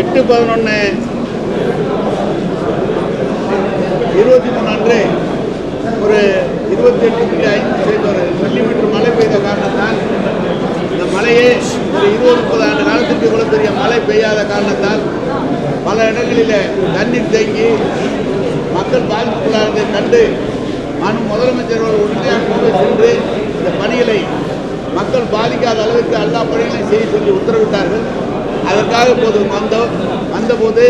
எட்டு பதினொன்று இருபத்தி மூணு அன்று ஒரு இருபத்தி எட்டு புள்ளி ஐந்து ஒரு மில்லிமீட்டர் மழை பெய்த காரணத்தால் இந்த மழையே ஒரு இருபது முப்பது ஆண்டு காலத்திற்கு கூட பெரிய மழை பெய்யாத காரணத்தால் பல இடங்களில் தண்ணீர் தேங்கி மக்கள் பாதிப்புக்குள்ளானதை கண்டு மனு முதலமைச்சர் உடனடியாக கொண்டு சென்று இந்த பணிகளை மக்கள் பாதிக்காத அளவிற்கு எல்லா பணிகளையும் செய்ய சொல்லி உத்தரவிட்டார்கள். அதற்காக போது வந்தோம் வந்தபோது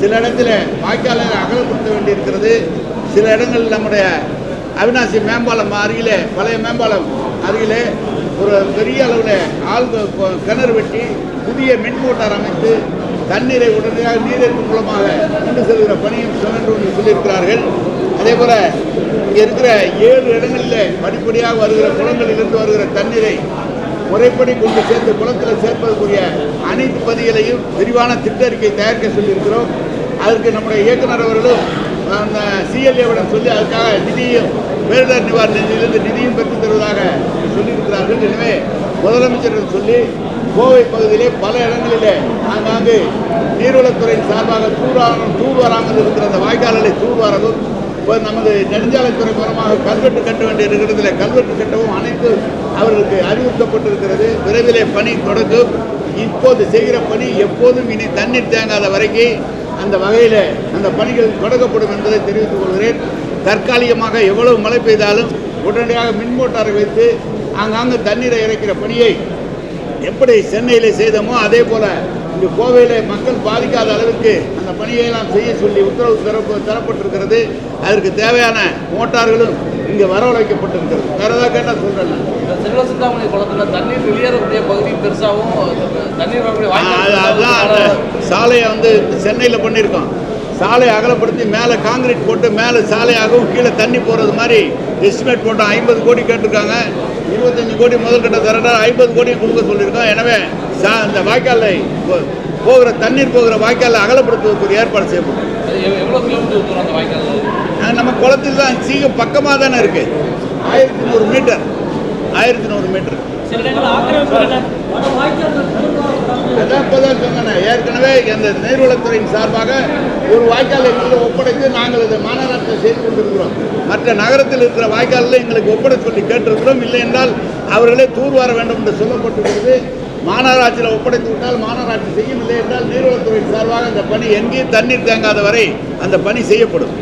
சில இடத்துல வாய்க்காலை அகலப்படுத்த வேண்டியிருக்கிறது. சில இடங்களில் நம்முடைய அவினாசி மேம்பாலம் அருகிலே பழைய மேம்பாலம் அருகிலே ஒரு பெரிய அளவில் ஆள் கிணறு வெட்டி புதிய மின் மோட்டார் அமைத்து தண்ணீரை உடனடியாக நீரிற்கு மூலமாக கொண்டு செல்கிற பணியும் சுழன்று என்று சொல்லியிருக்கிறார்கள். அதே போல் இங்கே இருக்கிற ஏழு இடங்களில் படிப்படியாக வருகிற குளங்களிலிருந்து வருகிற தண்ணீரை முறைப்படி கொண்டு சேர்த்து குளத்தில் சேர்ப்பதற்குரிய அனைத்து பதிகளையும் விரிவான திட்ட அறிக்கை தயாரிக்க சொல்லியிருக்கிறோம். அதற்கு நம்முடைய இயக்குனர் அவர்களும் அந்த சிஎல்ஏவிடம் சொல்லி அதுக்காக நிதியும் பேரிடர் நிவாரண நிதியிலிருந்து நிதியும் பெற்றுத் தருவதாக சொல்லியிருக்கிறார்கள். எனவே முதலமைச்சரிடம் சொல்லி கோவை பகுதியிலே பல இடங்களிலே ஆங்காங்கு நீர்வளத்துறையின் சார்பாக தூர்வாரம் தூர்வாராமல் இருக்கிற அந்த வாய்க்கால்களை தூர்வாரவும் நமது நெடுஞ்சாலைத்துறை மூலமாக கல்வெட்டு கட்ட வேண்டிய இருக்கிறதுல கல்வெட்டு கட்டவும் அனைத்து அவர்களுக்கு அறிவுறுத்தப்பட்டிருக்கிறது. விரைவிலே பணி தொடங்கும் இப்போது செய்கிற பணி எப்போதும் இனி தண்ணீர் தேங்காத வரைக்கும் அந்த வகையில் அந்த பணிகள் தொடங்கப்படும் என்பதை தெரிவித்துக் கொள்கிறேன். தற்காலிகமாக எவ்வளவு மழை பெய்தாலும் உடனடியாக மின் மோட்டாரை வைத்து ஆங்காங்கு தண்ணீரை இறைக்கிற பணியை எப்படி சென்னையில் செய்தோமோ அதே போல இங்கு கோவையில் மக்கள் பாதிக்காத அளவுக்கு அந்த பணியை எல்லாம் செய்ய சொல்லி உத்தரவு தரப்பு தரப்பட்டிருக்கிறது. அதற்கு தேவையான மோட்டார்களும் இங்கே வரவழைக்கப்பட்டிருக்கிறது. வேற ஏதாவது கேட்டால் சொல்கிறேன் செல்வ சிந்தாமணி குளத்துல தண்ணீர் வெளியேறக்கூடிய பகுதி பெருசாகவும் தண்ணீர் அதுதான் சாலையை வந்து சென்னையில் பண்ணியிருக்கோம். சாலை அகலப்படுத்தி மேலே காங்கிரீட் போட்டு மேலே சாலையாகவும் கீழே தண்ணி போகிறது மாதிரி எஸ்டிமேட் போட்டோம் ஐம்பது கோடி கேட்டிருக்காங்க. இருபத்தஞ்சு கோடி முதல் கட்ட தரடா ஐம்பது கோடி கொடுக்க சொல்லியிருக்கோம். எனவே சா இந்த வாய்க்காலை போகிற தண்ணீர் போகிற வாய்க்காலை அகலப்படுத்துவதற்கு ஏற்பாடு செய்யப்படும். அந்த நம்ம குளத்தில் தான் சீக்கிரம் பக்கமாக தானே இருக்குது ஆயிரத்தி நூறு மீட்டர். ஆயிரத்தி நூறு மீட்டர். அதான் சொன்னேன் ஏற்கனவே இந்த நீர்வளத்துறையின் சார்பாக ஒரு வாய்க்கால் எங்களுக்கு ஒப்படைத்து நாங்கள் இதை மாநகராட்சி செய்து கொண்டிருக்கிறோம். மற்ற நகரத்தில் இருக்கிற வாய்க்காலில் எங்களுக்கு ஒப்படை சொல்லி கேட்டிருக்கிறோம். இல்லை என்றால் அவர்களே தூர்வார வேண்டும் என்று சொல்லப்பட்டிருக்கிறது. மாநகராட்சியில் ஒப்படைத்து விட்டால் மாநகராட்சி செய்யும் இல்லை என்றால் நீர்வளத்துறையின் சார்பாக அந்த பணி எங்கேயும் தண்ணீர் தேங்காத வரை அந்த பணி செய்யப்படும்.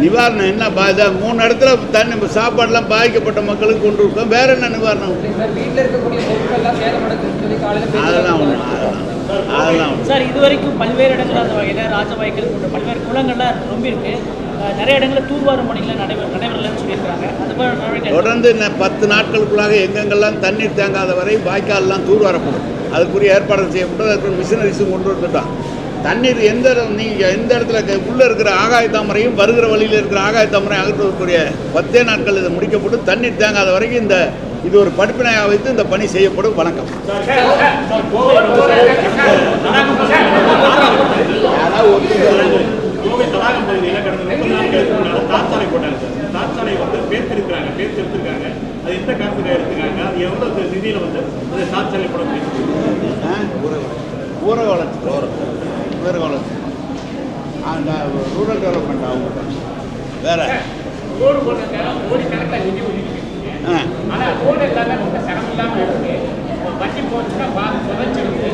நிவாரணம் என்ன பா இதான் மூணு இடத்துல தண்ணி சாப்பாடுலாம் பாதிக்கப்பட்ட மக்களுக்கு கொண்டு இருக்கோம் வேற என்ன நிவாரணம்? சார் வீட்டில் இருக்கக்கூடிய பொருட்கள் எல்லாம் சேதமடைக்குதுன்னு சொல்லி காலையில் அதெல்லாம் ஒன்று அதெல்லாம். சார் இதுவரைக்கும் பல்வேறு இடங்கள் அந்த வகையில் ராஜவாய்க்கல் போன்ற பல்வேறு குளங்கள்லாம் ரொம்ப இருக்கு. அஹ் நிறைய இடங்களில் தூர்வாரும் பணிகள் நடைபெற நடைபெறலன்னு சொல்லியிருக்காங்க தொடர்ந்து பத்து நாட்களுக்குள்ளாக எங்கெங்கெல்லாம் தண்ணீர் தேங்காத வரை வாய்க்கால்லாம் தூர்வாரப்படும் அதுக்குரிய ஏற்பாடு செய்யப்பட்டு அதுக்கு மிஷினரிஸும் கொண்டு வந்துட்டோம் தண்ணீர் எந்த நீங்கள் எந்த இடத்துல உள்ள இருக்கிற ஆகாய தாமரையும் வருகிற வழியில் இருக்கிற ஆகாய தாமரை அகற்றுவதற்குரிய பத்தே நாட்கள் இது முடிக்கப்பட்டு தண்ணீர் தேங்காத வரைக்கும் இந்த இது ஒரு படிப்பினையாக வைத்து இந்த பணி செய்யப்படும் வணக்கம் யாராவது தடாகம் பகுதியில் கடந்த முப்பது நாட்களுக்கு முன்னால தார்ச்சாலை போட்டாங்க சார் தார்ச்சாலை வந்து பேர்த்திருக்கிறாங்க பேர்த்து எடுத்திருக்காங்க அது எந்த காரணத்துக்காக எடுத்துருக்காங்க? அது எவ்வளவு நிதியில வந்து அந்த தார்ச்சாலை போட முடியும் ஆ? ஊரக வளர்ச்சி ஊரக வளர்ச்சி அந்த ரூரல் டெவலப்மெண்ட் அவங்க வேற ரோடு போடுறதுக்காக கோடி கணக்கில் நிதி ஒதுக்கிட்டு ஆனால் ரோடு எல்லாமே ரொம்ப சிரமம் இல்லாமல் இருக்கு. வண்டி போச்சுன்னா பார்த்து புதைச்சிருக்கு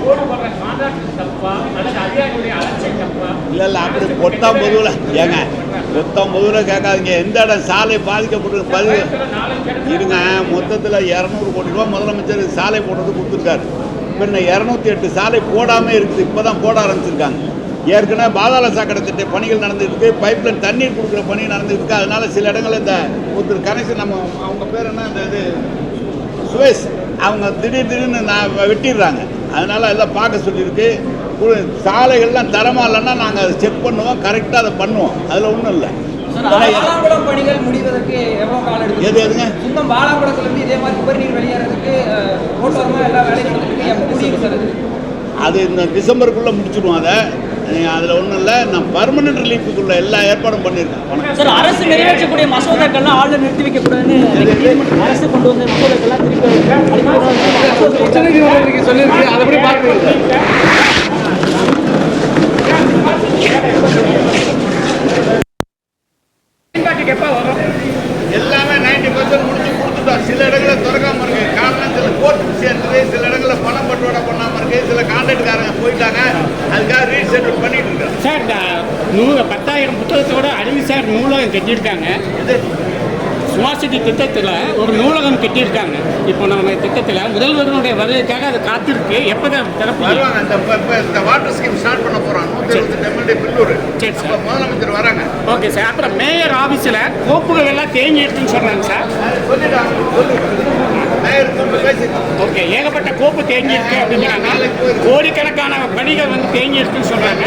ரோடு போடுற கான்ட்ராக்டர் தப்பா அல்லது அதிகாரிகளுடைய இல்லை இல்லை அப்படி பொத்தாம் பொதுவில் ஏங்க பொத்தாம் பொதுவில் கேட்காதீங்க. எந்த இடம் சாலை பாதிக்கப்பட்டு பதிவு இருங்க மொத்தத்தில் இரநூறு கோடி ரூபா முதலமைச்சர் சாலை போடுறது கொடுத்துருக்காரு. இப்போ இன்னும் இரநூத்தி எட்டு சாலை போடாமல் இருக்குது. இப்போ தான் போட ஆரம்பிச்சிருக்காங்க. ஏற்கனவே பாதாள சாக்கடை திட்ட பணிகள் நடந்துருக்கு பைப்லைன் தண்ணீர் கொடுக்குற பணி நடந்துருக்கு அதனால சில இடங்களில் இந்த ஒருத்தர் கனெக்ஷன் நம்ம அவங்க பேர் என்ன இந்த இது சுவேஷ் அவங்க திடீர் திடீர்னு நான் வெட்டிடுறாங்க. அதனால எல்லாம் பார்க்க சொல்லியிருக்கு. சாலைகள்லாம் தரமா இல்லைன்னா நாங்கள் அதை செக் பண்ணுவோம். கரெக்டாக அதை பண்ணுவோம். அதில் ஒன்றும் இல்லை. பாலாங்குளம் பணிகள் முடிவதற்கு எவ்வளவு காலம் எடுக்கும்? எது எதுங்க? சுத்தம் பாலாங்குளத்துல இருந்து இதே மாதிரி உபரி நீர் வெளியேறதுக்கு ரோட்டோரமா எல்லா அது? இந்த டிசம்பருக்குள்ளே முடிச்சிடுவோம் அதை. அதில் ஒன்றும் இல்லை. நான் பர்மனன்ட் ரிலீஃபுக்குள்ள எல்லா ஏற்பாடும் பண்ணியிருக்கேன். சார் அரசு நிறைவேற்றக்கூடிய மசோதாக்கள்லாம் ஆளுநர் நிறுத்தி வைக்கக்கூடாதுன்னு அரசு கொண்டு வந்த மசோதாக்கள்லாம் திருப்பி சொல்லியிருக்கு அதை பார்க்குறீங்க சார் பயன்பாட்டுக்கு எப்போ வரும் எல்லாமே நைன்டி பர்சன்ட் முடிச்சு கொடுத்துட்டோம் சில இடங்களில் திறக்காம இருக்கு. காரணம் சில கோர்ட் இருக்குது சில இடங்களில் பணம் பட்டுவாடா பண்ணாம இருக்கு. சில கான்ட்ராக்ட்காரங்க போயிட்டாங்க. அதுக்காக ரீசெட்டில் பண்ணிட்டு இருக்காங்க. சார் நூறு பத்தாயிரம் புத்தகத்தோட அறிவிசார் நூலகம் கட்டியிருக்காங்க. ஸ்மார்ட் சிட்டி திட்டத்தில் ஒரு நூலகம் கட்டியிருக்காங்க. இப்போ நம்ம திட்டத்தில் முதல்வருடைய வருகைக்காக அது காத்திருக்கு. எப்போ தான் திறப்பு? வருவாங்க. இந்த இப்ப- இப்ப இந்த வாட்டர் ஸ்கீம் ஸ்டார்ட் பண்ண பில்லூர். சரி, சார். முதலமைச்சர் வராங்க. Okay sir. அப்புறம் மேயர் ஆஃபீஸில் கோப்புகள் எல்லாம் தேங்கி இருக்குன்னு சொன்னாங்க சார். ஓகே ஏகப்பட்ட கோப்பு தேங்கி இருக்கு அப்படிங்கிறாங்க. கோடிக்கணக்கான பணிகள் வந்து தேங்கி இருக்குன்னு சொல்கிறாங்க